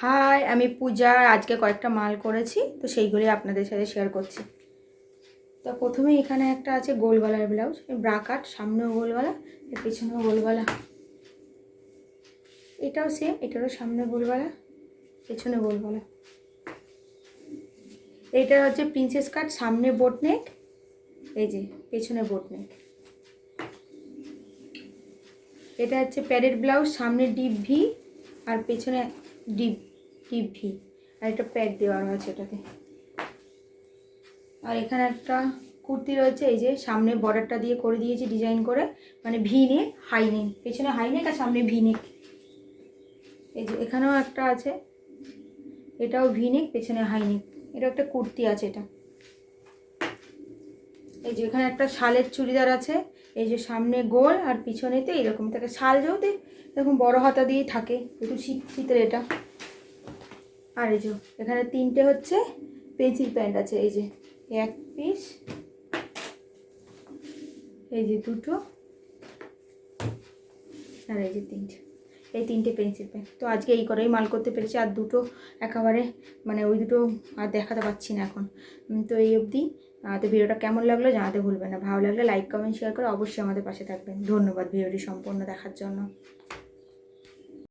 High, আমি পূজা। আজকে কয়েকটা মাল করেছি, তো সেইগুলি আপনাদের সাথে শেয়ার করছি। তো প্রথমে এখানে একটা আছে গোল গলার ব্লাউজ ব্রা কাট সামনেও গোল গলা এর পেছনেও গোল গলা এটাও সেম এটারও সামনে গোল গলা পেছনে গোল গলা এইটা হচ্ছে প্রিন্সেস কাট সামনে বোট নেক এই যে পেছনে বোট নেক এটা হচ্ছে প্যারেড ব্লাউজ, সামনে ডিপ ভি আর পেছনে ডিপ ডিপ ভি আর একটা প্যাড দেওয়া রয়েছে এটাতে। আর এখানে একটা কুর্তি রয়েছে, এই যে সামনে বর্ডারটা দিয়ে করে দিয়েছি ডিজাইন করে মানে ভি নেক, হাই নেক। পেছনে হাই নেক আর সামনে ভি নেক। এই যে এখানেও একটা আছে, এটাও ভি নেক, পেছনে হাই নেক। এটা একটা কুর্তি আছে এটা। এই যে এখানে একটা শালের চুড়িদার আছে, এই যে সামনে গোল আর পিছনেতে এরকম। থাকে শাল যেহেতু এরকম বড় হাতা দিয়েই থাকে, একটু শীত শীতের এটা। আর এই যে, এখানে তিনটে হচ্ছে পেন্সিল প্যান্ট আছে, এই যে এক পিস, এই যে দুটো, আর এই যে তিনটে, এই তিনটে পেন্সিল প্যান্ট। তো আজকে এই করেই মাল করতে পেরেছি, আর দুটো একেবারে মানে ওই দুটো আর দেখাতে পাচ্ছি না এখন। তো এই অবধি তো ভিডিওটা কেমন লাগল জানাতে ভুলবেন না। ভালো লাগলে লাইক, কমেন্ট শেয়ার করে অবশ্যই আমাদের পাশে থাকবেন। ধন্যবাদ ভিডিওটি সম্পূর্ণ দেখার জন্য।